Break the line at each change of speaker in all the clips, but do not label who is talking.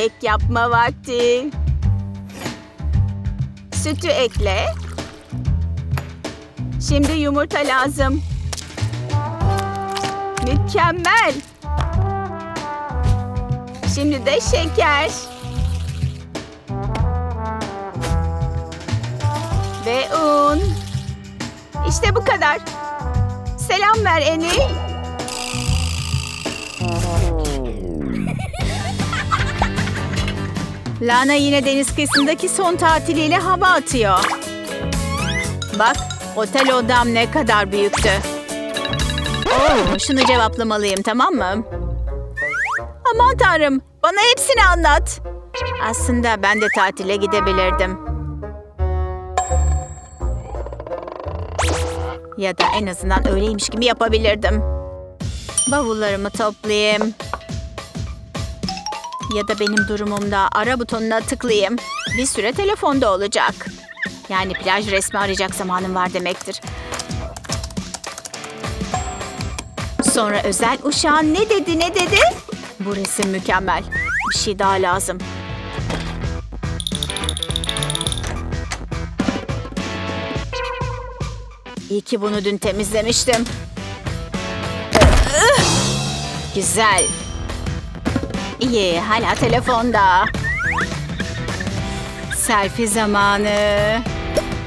Kek yapma vakti. Sütü ekle. Şimdi yumurta lazım. Mükemmel. Şimdi de şeker. Ve un. İşte bu kadar. Selam ver Eni. Lana yine deniz kıyısındaki son tatiliyle hava atıyor. Bak, otel odam ne kadar büyüktü. Oo, şunu cevaplamalıyım tamam mı? Aman tanrım, bana hepsini anlat. Aslında ben de tatile gidebilirdim. Ya da en azından öyleymiş gibi yapabilirdim. Bavullarımı toplayayım. Ya da benim durumumda ara butonuna tıklayayım. Bir süre telefonda olacak. Yani plaj resmi arayacak zamanım var demektir. Sonra özel uşağın ne dedi ne dedi? Bu resim mükemmel. Bir şey daha lazım. İyi ki bunu dün temizlemiştim. Güzel. İyi, hala telefonda. Selfie zamanı.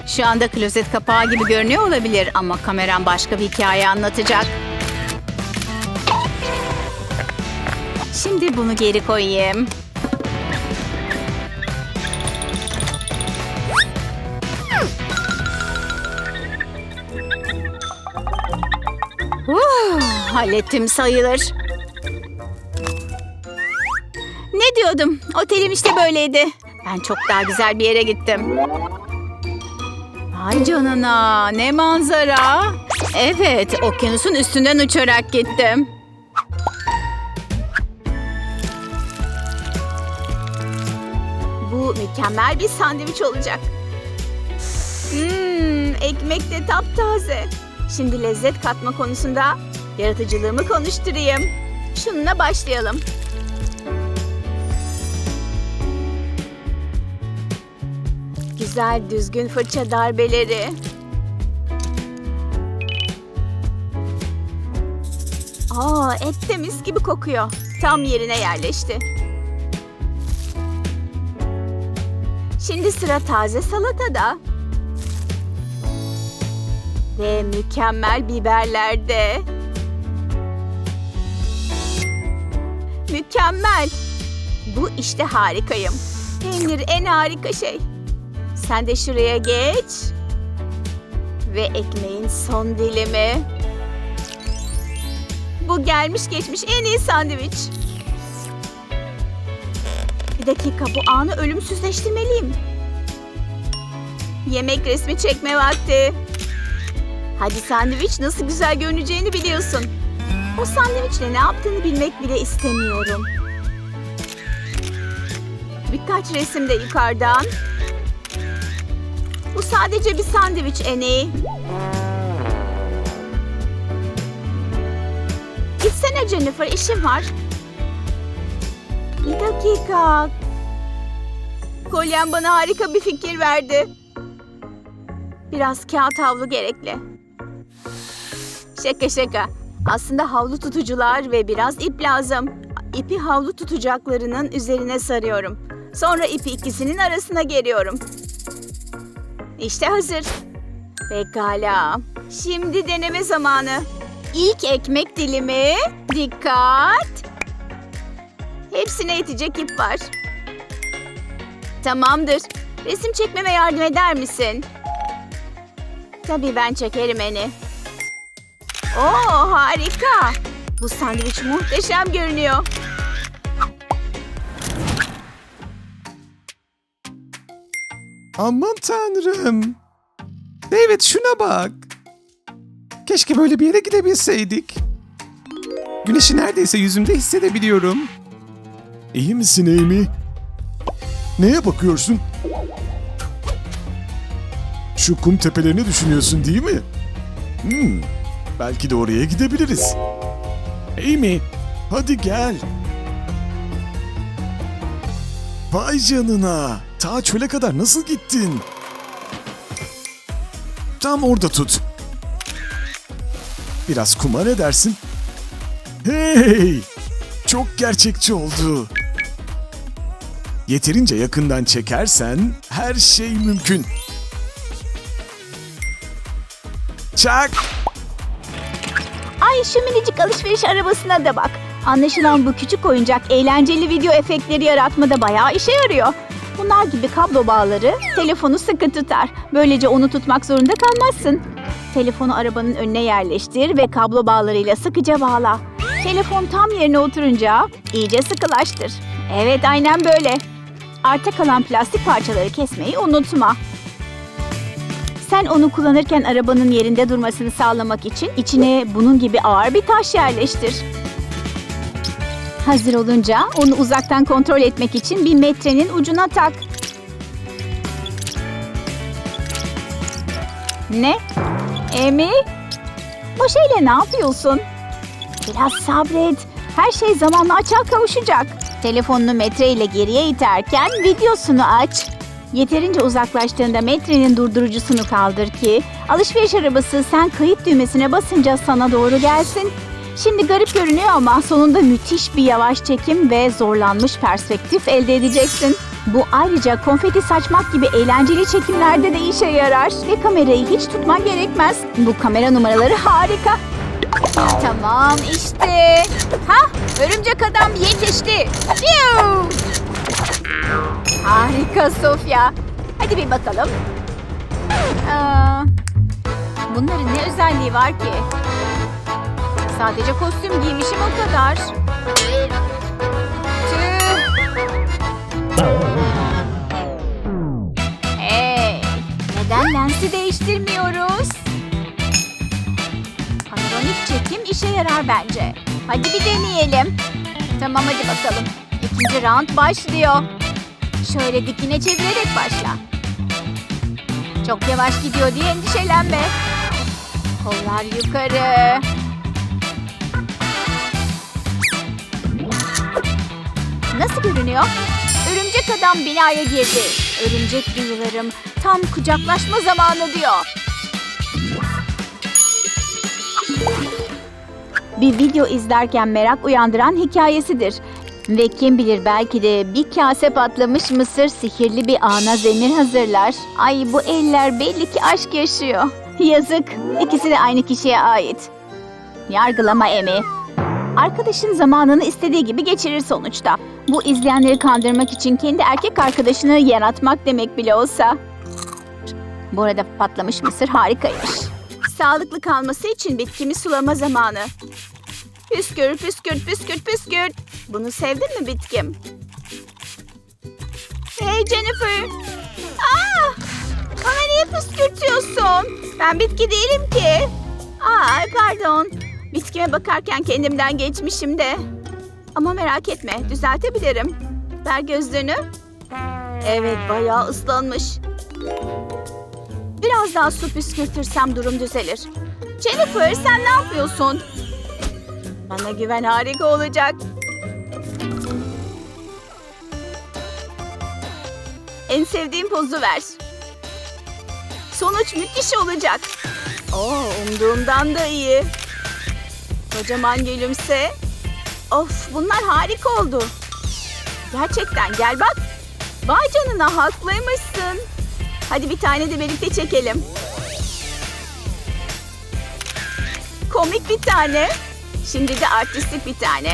Şu anda klozet kapağı gibi görünüyor olabilir ama kameram başka bir hikaye anlatacak. Şimdi bunu geri koyayım. Uh, hallettim sayılır. Ne diyordum? Otelim işte böyleydi. Ben çok daha güzel bir yere gittim. Ay canına ne manzara. Evet okyanusun üstünden uçarak gittim. Bu mükemmel bir sandviç olacak. Hmm, ekmek de taptaze. Şimdi lezzet katma konusunda yaratıcılığımı konuşturayım. Şununla başlayalım. Güzel düzgün fırça darbeleri. Aa, et de mis gibi kokuyor. Tam yerine yerleşti. Şimdi sıra taze salatada. Ve mükemmel biberlerde. Mükemmel. Bu işte harikayım. Peynir en harika şey. Sen de şuraya geç. Ve ekmeğin son dilimi. Bu gelmiş geçmiş en iyi sandviç. Bir dakika bu anı ölümsüzleştirmeliyim. Yemek resmi çekme vakti. Hadi sandviç nasıl güzel görüneceğini biliyorsun. O sandviçle ne yaptığını bilmek bile istemiyorum. Birkaç resim de yukarıdan. Sadece bir sandviç Eni. Gitsene Jennifer işim var. Bir dakika. Kolyem bana harika bir fikir verdi. Biraz kağıt havlu gerekli. Şaka şaka. Aslında havlu tutucular ve biraz ip lazım. İpi havlu tutacaklarının üzerine sarıyorum. Sonra ipi ikisinin arasına geriyorum. İşte hazır. Pekala. Şimdi deneme zamanı. İlk ekmek dilimi. Dikkat. Hepsine yetecek ip var. Tamamdır. Resim çekmeme yardım eder misin? Tabii ben çekerim Eni. Oo harika. Bu sandviç muhteşem görünüyor.
Aman tanrım. David şuna bak. Keşke böyle bir yere gidebilseydik. Güneşi neredeyse yüzümde hissedebiliyorum. İyi misin Amy? Neye bakıyorsun? Şu kum tepelerini düşünüyorsun değil mi? Hmm, belki de oraya gidebiliriz. Amy, hadi gel. Vay canına. Ta çöle kadar nasıl gittin? Tam orada tut. Biraz kumar edersin. Hey! Çok gerçekçi oldu. Yeterince yakından çekersen her şey mümkün. Çak!
Ay şu minicik alışveriş arabasına da bak. Anlaşılan bu küçük oyuncak eğlenceli video efektleri yaratmada bayağı işe yarıyor. Bunlar gibi kablo bağları telefonu sıkı tutar. Böylece onu tutmak zorunda kalmazsın. Telefonu arabanın önüne yerleştir ve kablo bağlarıyla sıkıca bağla. Telefon tam yerine oturunca iyice sıkılaştır. Evet aynen böyle. Arta kalan plastik parçaları kesmeyi unutma. Sen onu kullanırken arabanın yerinde durmasını sağlamak için içine bunun gibi ağır bir taş yerleştir. Hazır olunca onu uzaktan kontrol etmek için bir metrenin ucuna tak. Ne? Emi? Bu şeyle ne yapıyorsun? Biraz sabret. Her şey zamanla açığa kavuşacak. Telefonunu metre ile geriye iterken videosunu aç. Yeterince uzaklaştığında metrenin durdurucusunu kaldır ki alışveriş arabası sen kayıt düğmesine basınca sana doğru gelsin. Şimdi garip görünüyor ama sonunda müthiş bir yavaş çekim ve zorlanmış perspektif elde edeceksin. Bu ayrıca konfeti saçmak gibi eğlenceli çekimlerde de işe yarar ve kamerayı hiç tutman gerekmez. Bu kamera numaraları harika. Tamam işte. Ha, örümcek adam yetişti. Piu! Harika Sofya. Hadi bir bakalım. Aa, bunların ne özelliği var ki? Sadece kostüm giymişim o kadar. Hey, neden lensi değiştirmiyoruz? Panoramik çekim işe yarar bence. Hadi bir deneyelim. Tamam hadi bakalım. İkinci round başlıyor. Şöyle dikine çevirerek başla. Çok yavaş gidiyor diye endişelenme. Kollar yukarı. Nasıl görünüyor? Örümcek adam binaya girdi. Örümcek duyularım tam kucaklaşma zamanı diyor. Bir video izlerken merak uyandıran hikayesidir. Ve kim bilir belki de bir kase patlamış mısır sihirli bir ana zemin hazırlar. Ay bu eller belli ki aşk yaşıyor. Yazık. İkisi de aynı kişiye ait. Yargılama Emi. Arkadaşın zamanını istediği gibi geçirir sonuçta. Bu izleyenleri kandırmak için kendi erkek arkadaşını yaratmak demek bile olsa. Bu arada patlamış mısır harikaymış. Sağlıklı kalması için bitkimi sulama zamanı. Püskür, püskürt, püskürt, püskürt. Bunu sevdin mi bitkim? Hey Jennifer. Aa, bana niye püskürtüyorsun? Ben bitki değilim ki. Aa, pardon. Bitkime bakarken kendimden geçmişim de. Ama merak etme, düzeltebilirim. Ver gözlüğünü. Evet, bayağı ıslanmış. Biraz daha su püskürtürsem durum düzelir. Jennifer, sen ne yapıyorsun? Bana güven harika olacak. En sevdiğim pozu ver. Sonuç müthiş olacak. Oo, umduğumdan da iyi. Kocaman gülümse. Of bunlar harika oldu. Gerçekten gel bak. Vay canına haklıymışsın. Hadi bir tane de birlikte çekelim. Komik bir tane. Şimdi de artistik bir tane.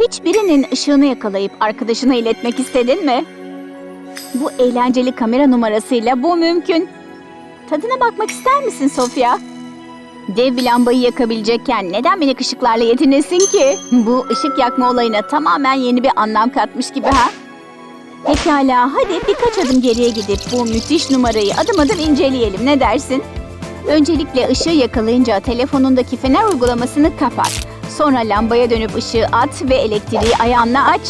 Hiçbirinin ışığını yakalayıp arkadaşına iletmek istedin mi? Bu eğlenceli kamera numarasıyla bu mümkün. Tadına bakmak ister misin Sofya? Dev bir lambayı yakabilecekken neden minik ışıklarla yetinesin ki? Bu ışık yakma olayına tamamen yeni bir anlam katmış gibi ha? Pekala hadi birkaç adım geriye gidip bu müthiş numarayı adım adım inceleyelim ne dersin? Öncelikle ışığı yakalayınca telefonundaki fener uygulamasını kapat. Sonra lambaya dönüp ışığı at ve elektriği ayağınla aç.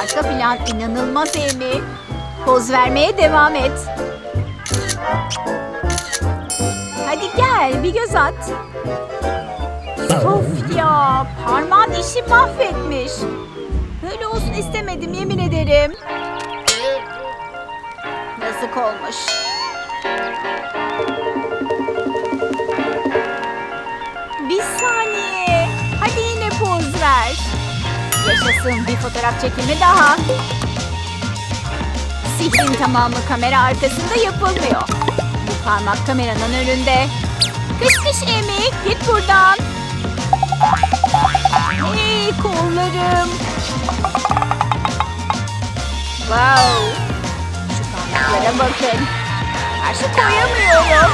Arka plan inanılmaz Amy. Poz vermeye devam et. Hadi gel bir göz at. Of ya parmağın işi mahvetmiş. Böyle olsun istemedim yemin ederim. Yazık olmuş. Bir saniye. Hadi yine poz ver. Yaşasın bir fotoğraf çekimi daha. Sihrin tamamı kamera arkasında yapılmıyor. Parmak kameranın önünde. Kış kış Emi git buradan. Hey kollarım. Wow. Şu parmaklara bakın. Karşı koyamıyorum.